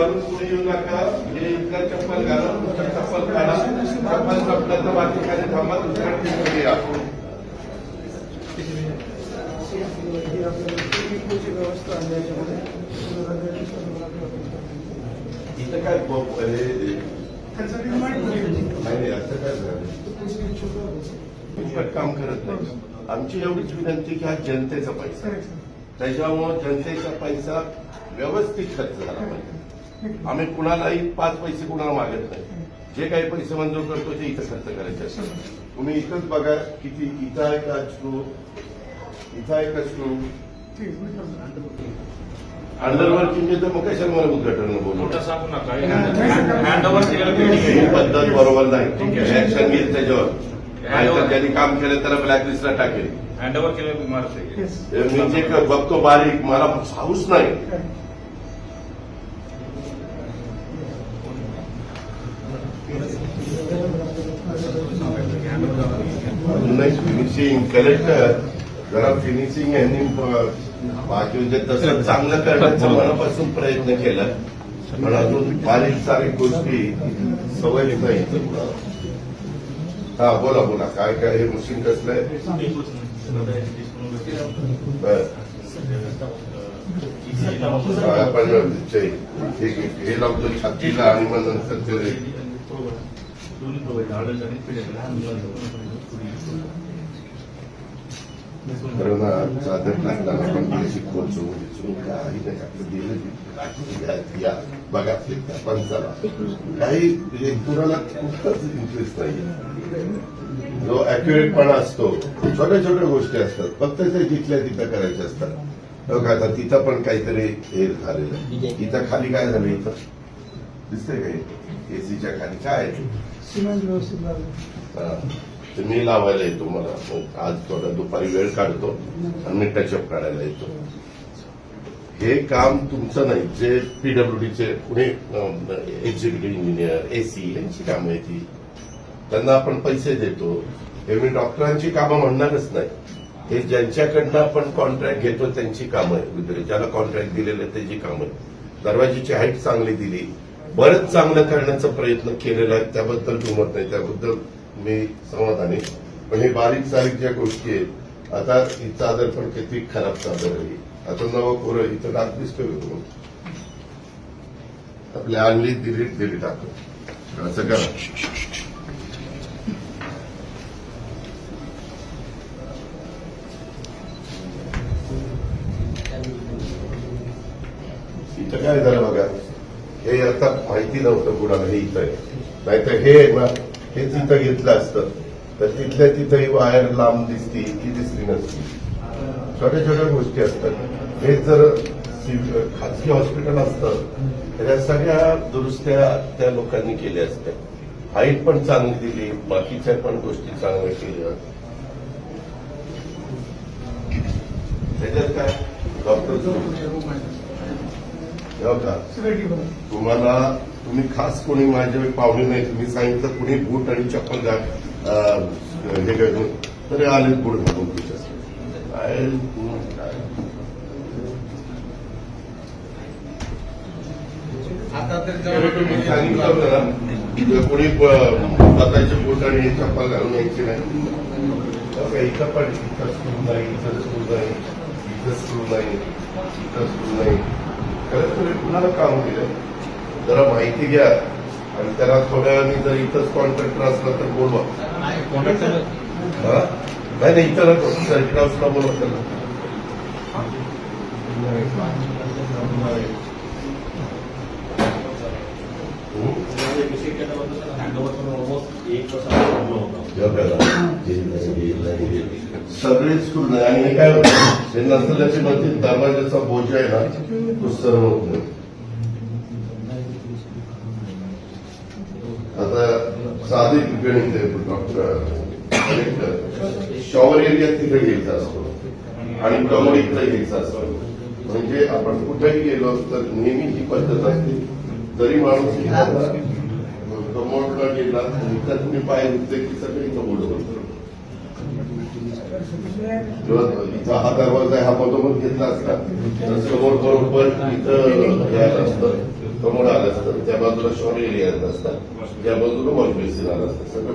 घालून पुढे येऊ नका. हे इथलं चप्पल घालून दुसरं चप्पल काढा. चप्पल संपलं तर बाकी खाली थांबा दुसऱ्या टीममध्ये या इथं काय नाही असं काय झालं काम करत नाही. आमची एवढीच विनंती की हा जनतेचा पैसा त्याच्यामुळं जनतेचा पैसा व्यवस्थित खर्च झाला पाहिजे. आम्ही कुणालाही पाच पैसे कुणाला मागत नाही. जे काही पैसे मंजूर करतो ते इथं खर्च करायचे असतात. तुम्ही इथंच बघा किती इथं आहे का स्क्रू इथं आहे का स्क्रू अंडरवर्किंग तर मग कशाला मला उद्घाटन बोलू? सांगू नका. ही पद्धत बरोबर नाही. ठीक आहे. ऍक्शन घेईल त्याच्यावर. ज्यांनी काम केलं त्याला ब्लॅकलिस्टला टाकेल. हँड ओव्हर केलेलं इमारत आहे. हे मी जे बघतो बारीक मला हाऊस नाही. नाही फिनिशिंग कलेक्टर जरा फिनिशिंग यांनी ब- तसं चांगलं करण्याचा मनापासून प्रयत्न केला. पण अजून बारीक सारीक गोष्टी सवय नाही. हा बोला बोला. काय काय हे मशीन कसलं आहे? बरं. आपण हे हे लावतो छातीला आणि मग नंतर ते कारण चादर टाकताना आपण थोडीशी कोचू विचू काही नाही आपलं दिलं की या- या बघा पण चला काही म्हणजे कुणाला खूपच इंटरेस्ट नाही जो अॅक्युरेटपणा असतो छोट्या छोट्या गोष्टी असतात फक्त ते तिथल्या तिथं करायच्या असतात बघा आता तिथं पण काहीतरी हे झालेलं इथं खाली काय झालं इथं दिसतंय काही एसीच्या खाली काय आहे? सिमेंट व्यवस्थित लागलं मी लावायला येतो मला. आज थोडा दुपारी वेळ काढतो आणि मी टचअप काढायला येतो. हे काम तुमचं नाही जे पीडब्ल्यूडीचे पुणे एक्झिक्युटिव्ह इंजिनियर एसी यांची कामं आहे ती त्यांना आपण पैसे देतो. हे मी डॉक्टरांची कामं म्हणणारच नाही. हे ज्यांच्याकडनं आपण कॉन्ट्रॅक्ट घेतो त्यांची कामं आहे ज्याला कॉन्ट्रॅक्ट दिलेलं त्याची कामं आहे दरवाजीची हाईट चांगली दिली. बरंच चांगलं करण्याचा प्रयत्न केलेला आहे. त्याबद्दल दुमत नाही. त्याबद्दल मी समाधानी. पण हे बारीक सारीक ज्या गोष्टी आहेत आता ही चादर पण किती खराब चादर आहे. आता नवं कोरं इथं डाक दिसतोय का आपल्या आणली दिली दिली टाकतो असं करा. इथं काय झालं? बघा माहिती नव्हतं कुणाला हे इथं नाहीतर हे आहे हे तिथं घेतलं असतं. तर तिथल्या तिथंही वायर लांब दिसती की दिसली नसती. छोट्या छोट्या गोष्टी असतात. हे जर खाजगी हॉस्पिटल असतं तर या सगळ्या दुरुस्त्या त्या लोकांनी केल्या असत्या. हाईट पण चांगली दिली बाकीच्या पण गोष्टी चांगल्या केल्या. त्याच्यात काय? डॉक्टर हो तुम्हाला तुम्ही खास कोणी माझे पाहुणे नाही तुम्ही सांगितलं कुणी बूट आणि चप्पल घाल अं, हे घालून तरी आले बूट घालून तुझ्या काय काय? तुम्ही सांगितलं होतं ना की कोणी स्वतःचे बूट आणि चप्पल घालून यायची नाही का? इथं पण इथं स्क्रू नाही इथं स्क्रू नाही इथं स्क्रू नाही इथं स्क्रू नाही कुणाला काम दिलं जरा माहिती घ्या. आणि त्याला थोड्या वेळाने जर इथंच कॉन्ट्रॅक्टर असला तर बोलवा. हा? नाही नाही इथं नको. सर्किट हाऊसला बोलवा त्याला. हम्म? सगळे स्कूल आणि हे काय होतं? हे नसल्याच्या मध्ये दरवाजाचा बोजा आहे ना तो सर्व होत नाही आता साधी गणित आहे डॉक्टर शॉवर एरिया तिथे घ्यायचा असतो. आणि कमोडीत घ्यायचा असतो. म्हणजे आपण कुठेही गेलो तर नेहमी ही पद्धत असते जरी माणूस कमोडला गेला तर तुम्ही पाय दुखते की सगळे कमोड होतो. इथं हा दरवाजा हा मधोमध घेतला असता तर समोर बरोबर इथं घ्यायला असतं. कमोड आलं असतं त्या बाजूला शॉवर एरिया आलं असतं त्या बाजूला वॉश बेसिन आलं असतं सगळं